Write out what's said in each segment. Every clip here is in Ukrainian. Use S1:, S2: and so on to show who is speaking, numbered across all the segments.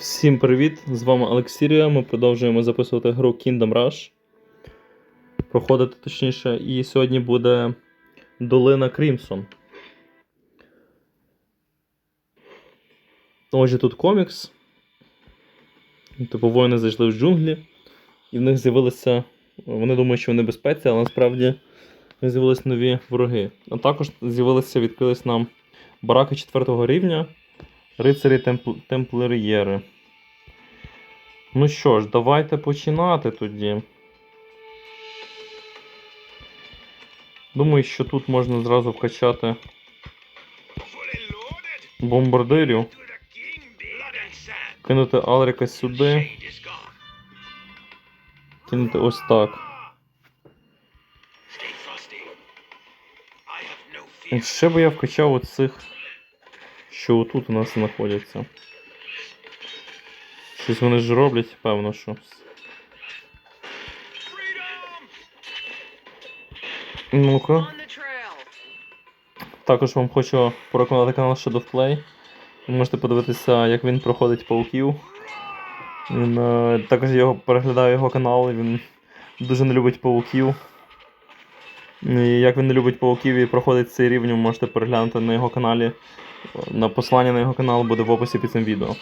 S1: Всім привіт! З вами Олексірія. Ми продовжуємо записувати гру Kingdom Rush. Проходити точніше, і сьогодні буде Долина Крімсон. Отже, тут комікс. Типу воїни зайшли в джунглі, і в них з'явилися. Вони думають, що вони безпеці, але насправді з'явилися нові вороги. А також з'явилися, відкрились нам бараки 4 рівня. Рицарі темпл... темплерієри. Ну що ж, давайте починати тоді. Думаю, що тут можна зразу вкачати
S2: sand.
S1: кинути Алрика сюди, кинути ось так. І ще би я вкачав оцих, що отут у нас знаходяться. Щось вони ж роблять, певно, що. Ну-ка. Також вам хочу порекомендувати канал Shadow Play. Ви можете подивитися, як він проходить пауків. Він, е, також я його переглядаю його канал, і він дуже не любить пауків. І як він не любить пауків і проходить цей рівень, ви можете переглянути на його каналі. На посилання на його канал буде в описі під цим відео.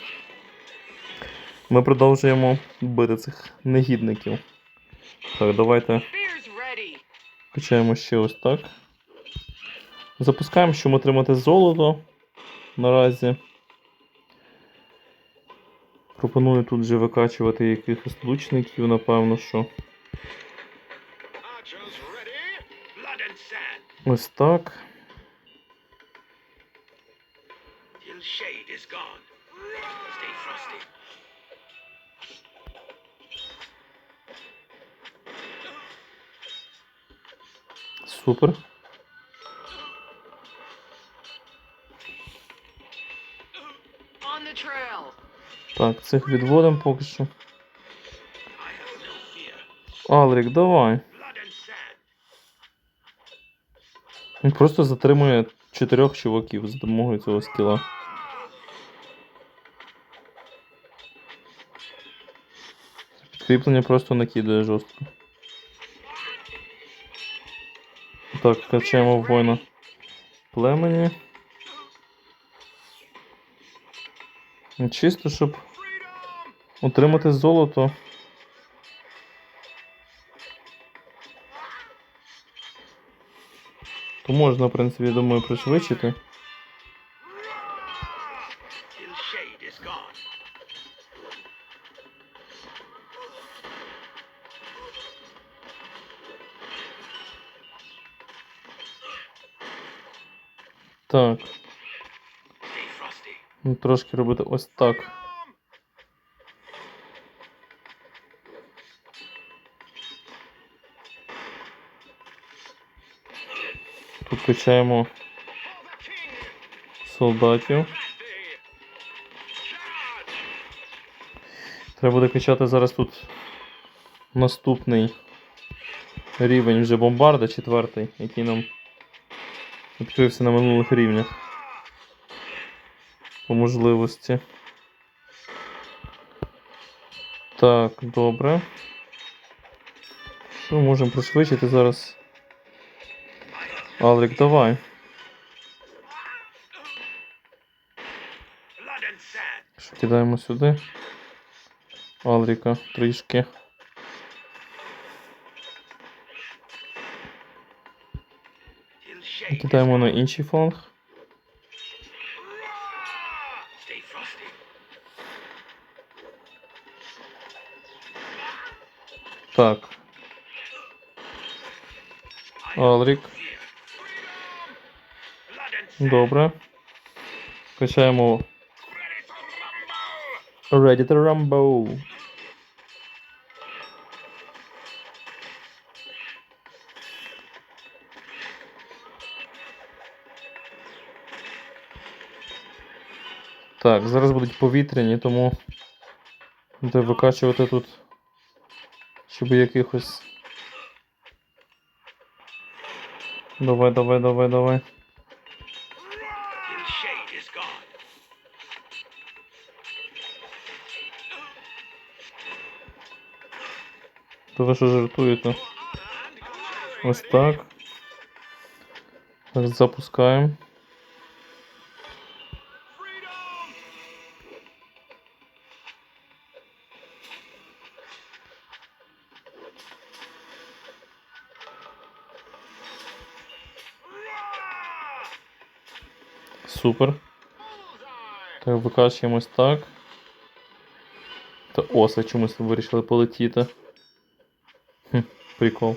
S1: Ми продовжуємо бити цих негідників. Так, давайте качаємо ще ось так. Запускаємо, щоб отримати золото наразі. Пропоную тут же викачувати якихось лучників, напевно, що. Ось так. Супер. Так, цих відводимо поки що. Алрік, давай. Він просто затримує чотирьох чуваків за допомогою цього скіла. Підкріплення просто накидає жорстко. Так, качаємо воїна племені. Чисто, щоб отримати золото. То можна, в принципі, я думаю, пришвидшити. Так, ну, трошки робити ось так.
S2: Freedom!
S1: Тут качаємо
S2: For the king.
S1: солдатів. Треба буде качати зараз тут наступний рівень вже бомбарда, четвертий, який нам відкрився на минулих рівнях. По можливості. Так, добре. Що можемо пришвидшити зараз? Алрік, давай. Кидаємо сюди. Алріка трішки. Кидаємо на інший фланг. Так, Алрік. Добре. Качаємо
S2: Ready to rumble.
S1: Так, зараз будуть повітряні, тому буде викачувати тут, щоб якихось. Давай, давай, давай, давай. То ви що жартуєте? Ось так. Запускаємо. Супер. Так, викачуємось так. Та оса чомусь вирішили полетіти. Прикол.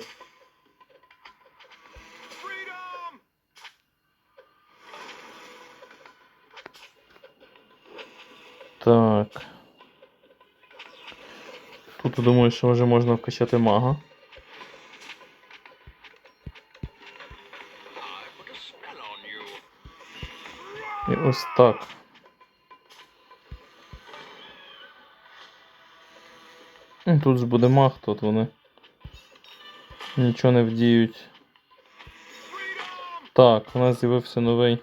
S1: Так. Тут думаю, що вже можна вкачати мага. І ось так. Тут ж буде маг, тут вони. Нічого не вдіють. Так, у нас з'явився новий.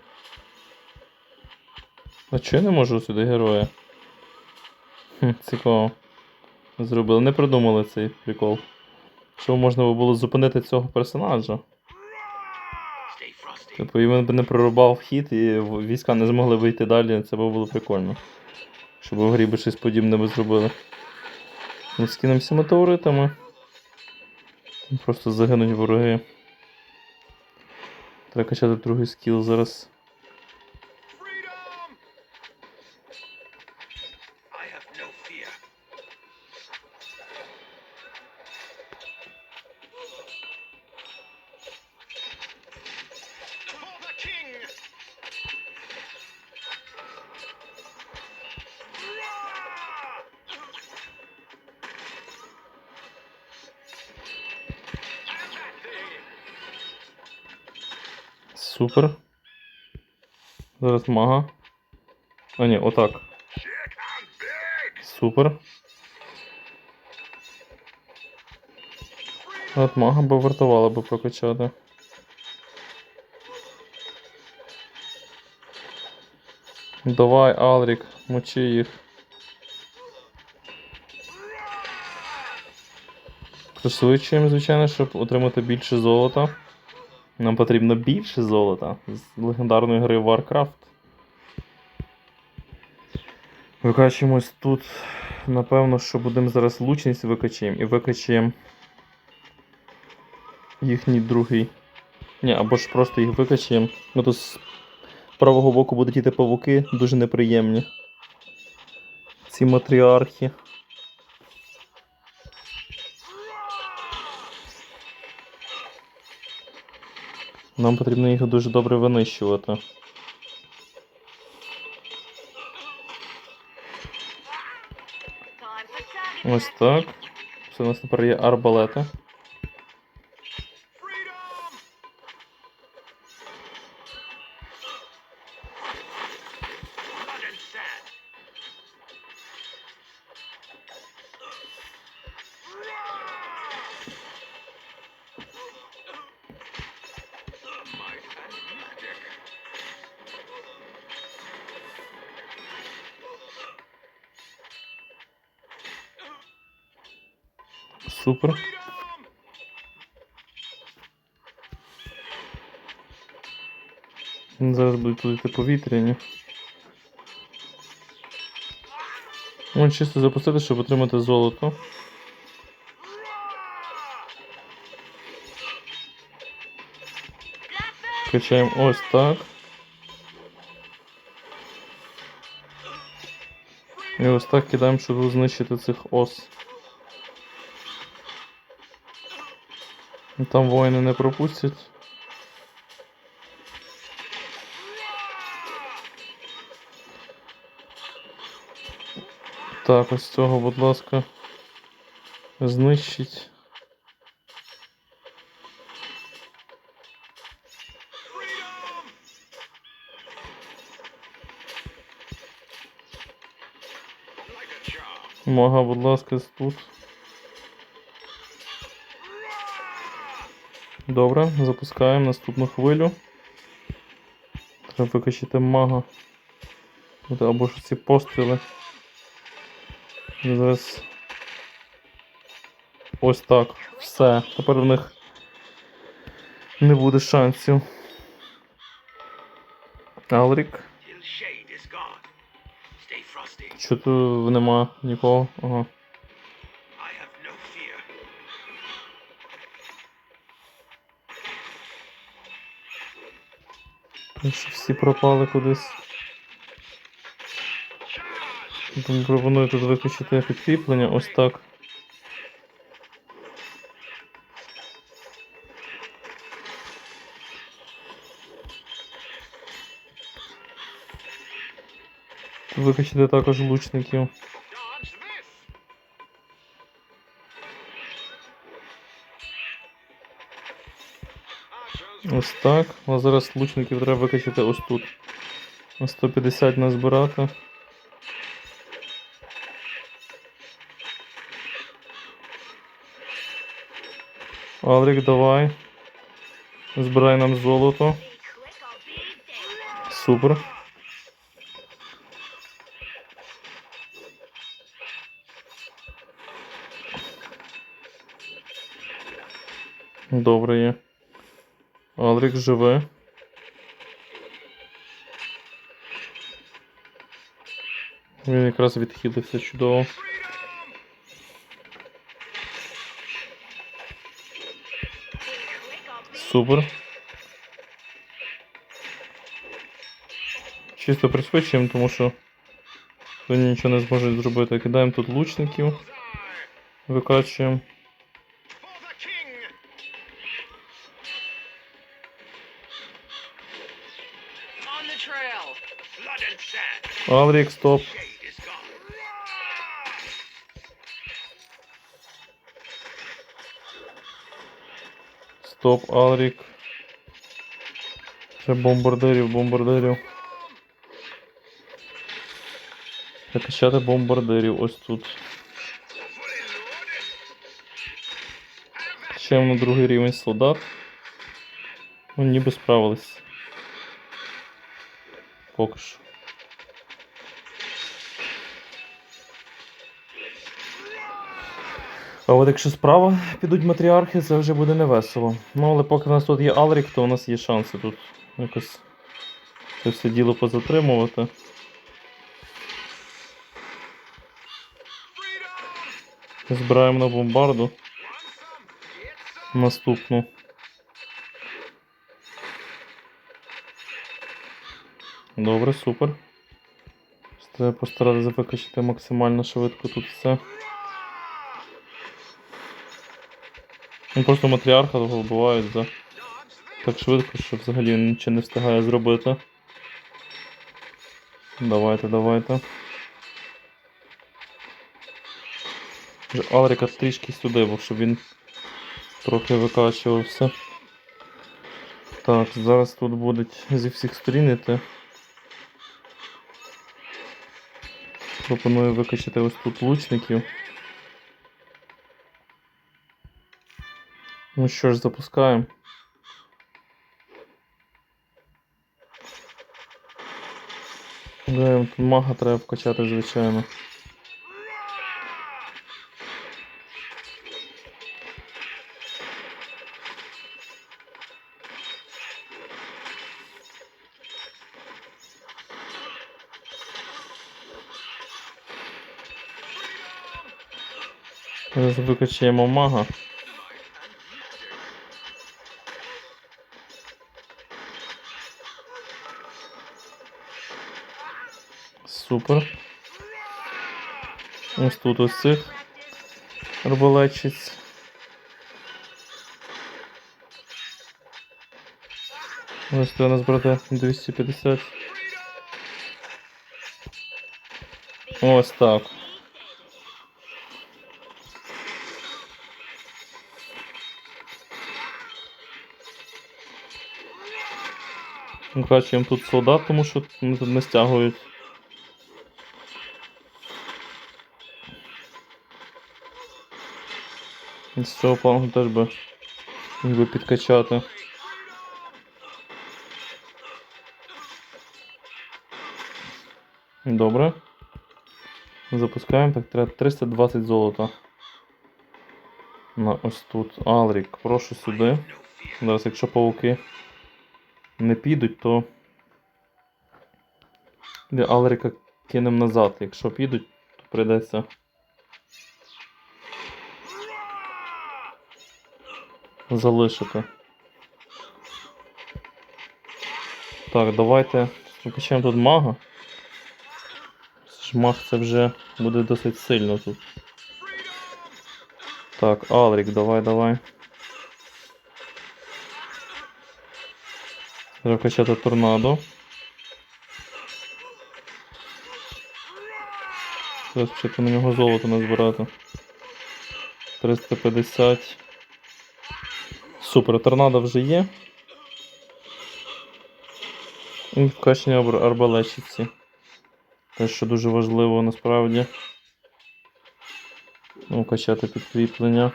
S1: А чого я не можу сюди героя? Цікаво. Зробили. Не придумали цей прикол. Що можна було зупинити цього персонажа. Типу, і він би не прорубав хід, і війська не змогли вийти далі, це би було прикольно. Щоб в грі би щось подібне би зробили. Ми скинемося метеоритами. Просто загинуть вороги. Треба качати другий скіл зараз. Супер. Зараз мага. А ні, отак. Супер. От мага би вартувало би прокачати. Давай, Алрік, мочи їх. Пришвидшуємо, звичайно, щоб отримати більше золота. Нам потрібно більше золота з легендарної гри Warcraft. Викачуємось тут. Напевно, що будемо зараз лучність викачаємо і викачаємо їхній другий. Ні, або ж просто їх викачаємо. Ну тут з правого боку будуть йти павуки, дуже неприємні. Ці матріархи. Нам потрібно їх дуже добре винищувати. Ось так. Це у нас тепер є арбалети. Супер. Зараз будуть йти повітряні. Вон чисто запустити, щоб отримати золото. Качаємо ось так. І ось так кидаємо, щоб знищити цих ос. Там воїни не пропустять. Так, ось цього, будь ласка, знищить. Мага, будь ласка, тут. Добре, запускаємо наступну хвилю. Треба викачати мага. Або ж ці постріли. Зараз. Ось так. Все. Тепер в них не буде шансів. Алрік. Що тут нема нікого? Ага. Всі пропали кудись. Тому пропоную тут виключити підкріплення, ось так. Виключити також лучників. Ось так. А зараз лучників треба викачати ось тут. На 150 назбирати. Алрік, давай. Збирай нам золото. Супер. Добре є. Алрік живе. Він якраз відхилився чудово. Супер. Чисто пришвидшуємо, тому що вони нічого не зможуть зробити. Кидаємо тут лучників, викачуємо. Алрік, стоп. Стоп, Алрік. Ще бомбардирів, бомбардирів. Закачати бомбардирів ось тут. Ще на другий рівень солдат. Ну, ніби справились. Поки що. А от якщо справа підуть матріархи, це вже буде невесело. Ну, але поки в нас тут є Алрік, то у нас є шанси тут якось це все діло позатримувати. Збираємо на бомбарду. Наступну. Добре, супер. Треба постаратися викачати максимально швидко тут все. Ну просто матріарха вбивають за так швидко, що взагалі нічого не встигає зробити. Давайте, давайте. Вже Алріка трішки сюди, бо щоб він трохи викачувався. Так, зараз тут будуть зі всіх сторін іти. Пропоную викачати ось тут лучників. Ну що ж, запускаємо. Да, тут мага треба вкачати, звичайно. Зараз викачаємо мага. Супер. Ось тут ось цих арбалетчиць. Ось треба назбирати 250. Ось так. Вкачуємо тут солдат, тому що не стягують. З цього плану теж би міг би підкачати. Добре. Запускаємо, так треба 320 золота. На ось тут. Алрік, прошу сюди. Зараз, якщо пауки не підуть, то. Для Алріка кинемо назад. Якщо підуть, то прийдеться. Залишити. Так, давайте викачаємо тут мага. Маг це вже буде досить сильно тут. Так, Алрік, давай, давай. Треба качати торнадо. Зараз спочатку на нього золото назбирати. 350. Супер, торнадо вже є. І арб- арбалетчиці. Те, що дуже важливо насправді. Ну, качати підкріплення.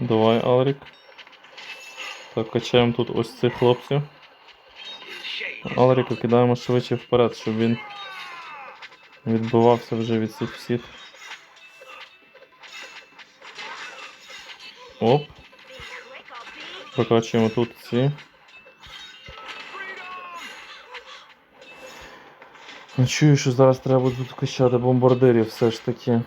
S1: Давай, Алрік. Так, качаємо тут ось цих хлопців.
S2: Shade
S1: кидаємо швидше вперед, щоб він відбивався вже від цих всіх. Оп. Прокачуємо тут ці. Ну, Чую, що зараз треба тут качати бомбардирів все ж таки.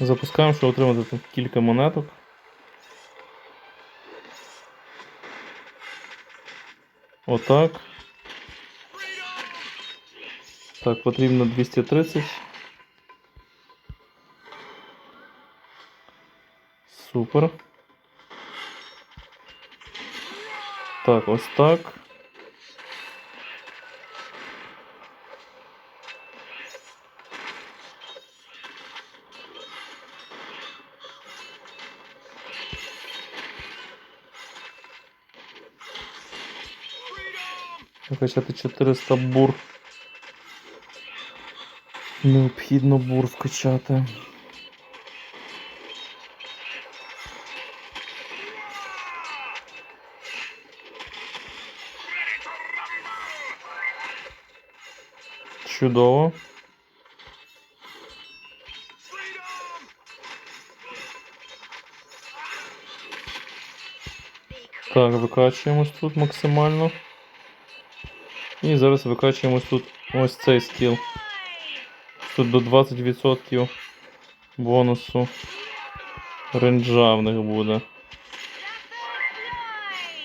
S1: Запускаємо, щоб отримати тут кілька монеток. Отак. Так, потрібно 230. Супер. Так, ось так. Вкачати 400 бур. Необхідно бур вкачати. Чудово. Так, викачуємось тут максимально. І зараз викачуємось тут ось цей скіл. Тут до 20% бонусу ренджа в них буде.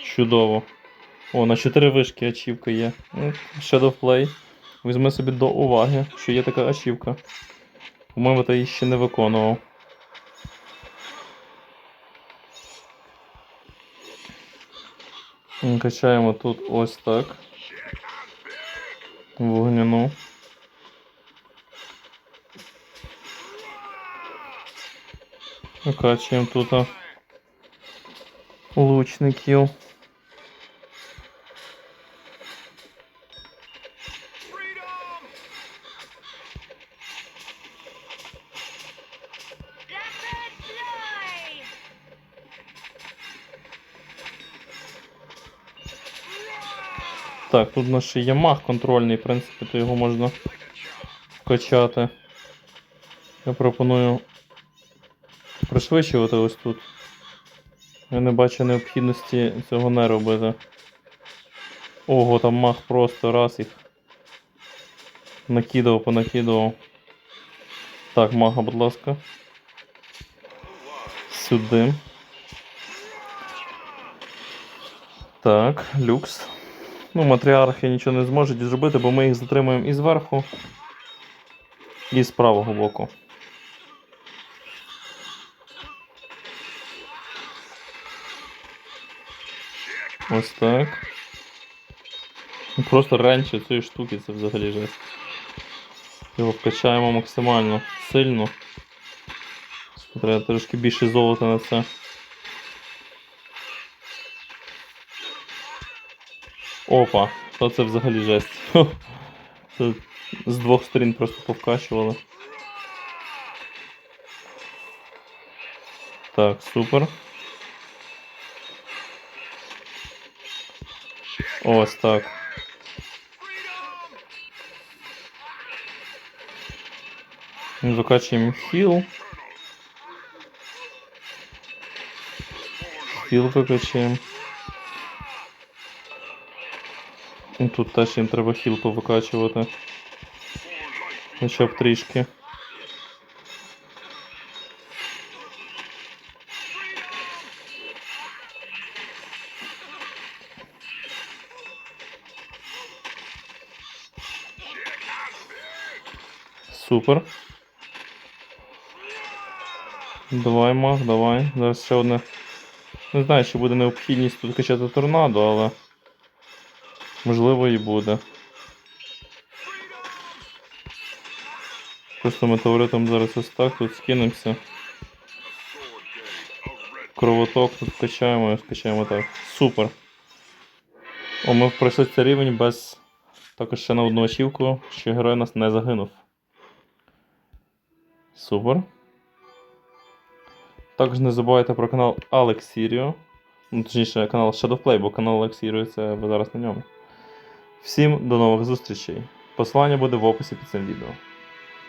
S1: Чудово. О, на 4 вишки ачівка є. Ну, Shadow Play. Візьми собі до уваги, що є така ачівка. По-моєму, ти її ще не виконував. Качаємо тут ось так. Вогняну. Викачуємо тут лучників. Так, тут у нас ще є маг контрольний, в принципі, то його можна вкачати. Я пропоную пришвидшувати ось тут. Я не бачу необхідності цього не робити. Ого, там маг просто раз їх накидав, понакидував. Так, мага, будь ласка. Сюди. Так, люкс. Ну, матріархи нічого не зможуть зробити, бо ми їх затримуємо і зверху, і з правого боку. Ось так. Просто раніше цієї штуки це взагалі жесть. Його вкачаємо максимально сильно. Треба трошки більше золота на це. Опа, то це взагалі жесть. Це з двох сторін просто повкачували. Так, супер. Ось так. Викачуємо хіл. Хіл викачуємо. І Тут теж їм треба хіл повикачувати. Хоча б трішки. Супер. Давай, мах, давай. Зараз ще одне. Не знаю, чи буде необхідність тут качати торнадо, але. Можливо і буде. Просто метеоритом зараз ось так тут скинемося. Кровоток тут качаємо і скачаємо так. Супер. О, ми пройшли цей рівень без. Також ще на одну очівку, що герой нас не загинув. Супер. Також не забувайте про канал Sirio. Ну, точніше, канал Shadowplay, бо канал Sirio це ви зараз на ньому. Всім до нових зустрічей. Посилання буде в описі під цим відео.